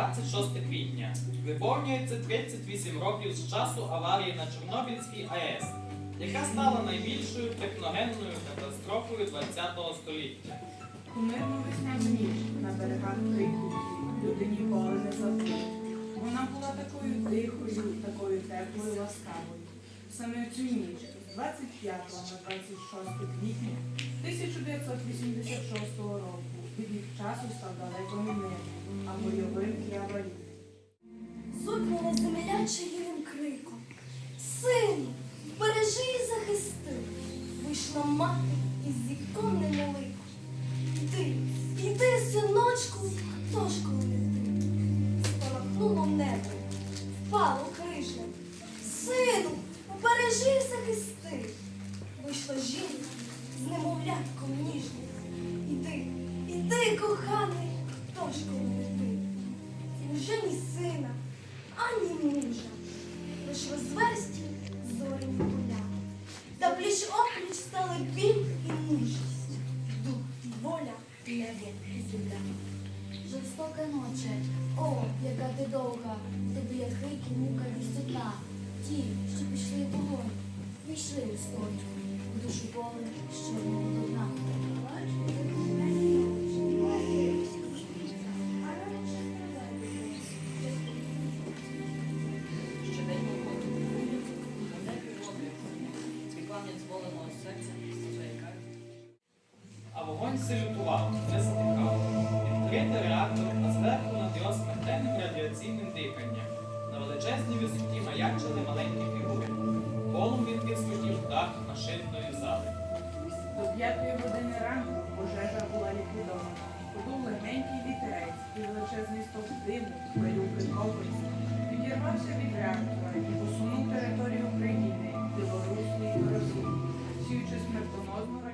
26 квітня. Виповнюється 38 років з часу аварії на Чорнобильській АЕС, яка стала найбільшою техногенною катастрофою ХХ століття. У мирну весняну ніч на берегах Крику люди ніколи не забули. Вона була такою тихою, такою теплою, ласкавою. Саме в цю ніч, з 25 на 26 квітня 1986 року, від часу став далеко не а бойовим. Звуть мене земля чаїним криком. Сину, бережи і захисти. Вийшла мати із віконним ликом. Іди, іди, синочку, хто ж коли не ти? Спалахнуло небо, впало крижля. Сину, бережи і захисти. Вийшла жінка з немовлятком ніжним. Коханий, коли не ти? Уже ні сина, ані мужа, лиш розверсті зоряні поля. Та пліч опліч стали біль і мужість, дух і воля, і земля. Жорстока ноче, о, яка ти довга, тобі як крики, мука і. Ті, що пішли вогонь, війшли у стою, душу поле, що до вогонь салютував, не затихав. Відкритий реактор, а зверху над його смертельним радіаційним диханням. На величезній висоті маячили маленькі фігури. Полум відкрив сходів дах машинної зали. До п'ятої години ранку пожежа була ліквідована. Подув легенький вітерець і величезний стовп диму, пилюки копиць, відірвався від реактора і посунув територію України, Білорусі і Росії, сіючи смертоносну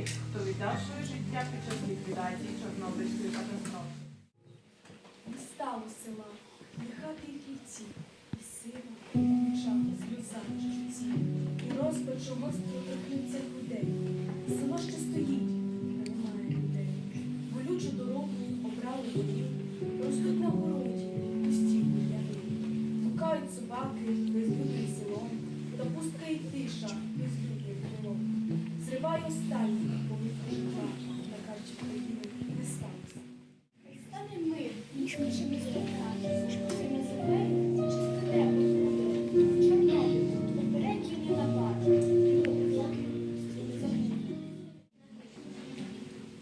хто віддав своє життя під час ліквідації Чорнобильської катастрофи. Стало села, ні хати і кільці, і сила, і меча, сльоза в житті, і розпачу гостро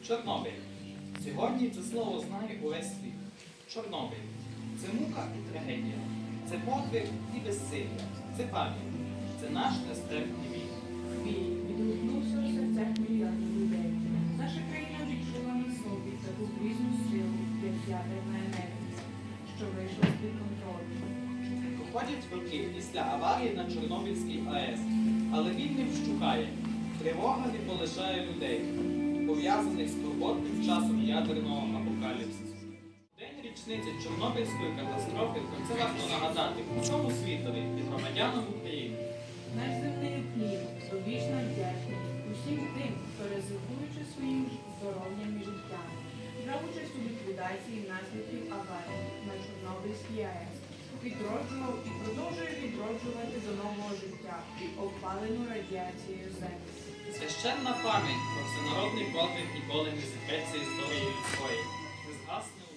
Чорнобиль. Сьогодні це слово знає увесь світ. Чорнобиль. Це мука і трагедія. Це подвиг і безсилля. Це пам'ять. Це наш нестерпний вік. Мій відгукнувся Проходять після аварії на Чорнобильській АЕС, але він не вщухає. Тривога не полишає людей, пов'язаних з турботним часом ядерного апокаліпсису. День річниці Чорнобильської катастрофи це варто нагадати всьому світові і громадянам України. Наш земний хліб, довічна вдячність усім тим, хто ризикуючи своїм здоров'ям і життям, брав участь у ліквідації наслідків аварії на Чорнобильській АЕС, відроджував і продовжує відроджувати до нового життя обпалену радіацією землі. Священна пам'ять про всенародний подвиг ніколи не зітреться історії людської. Не згасне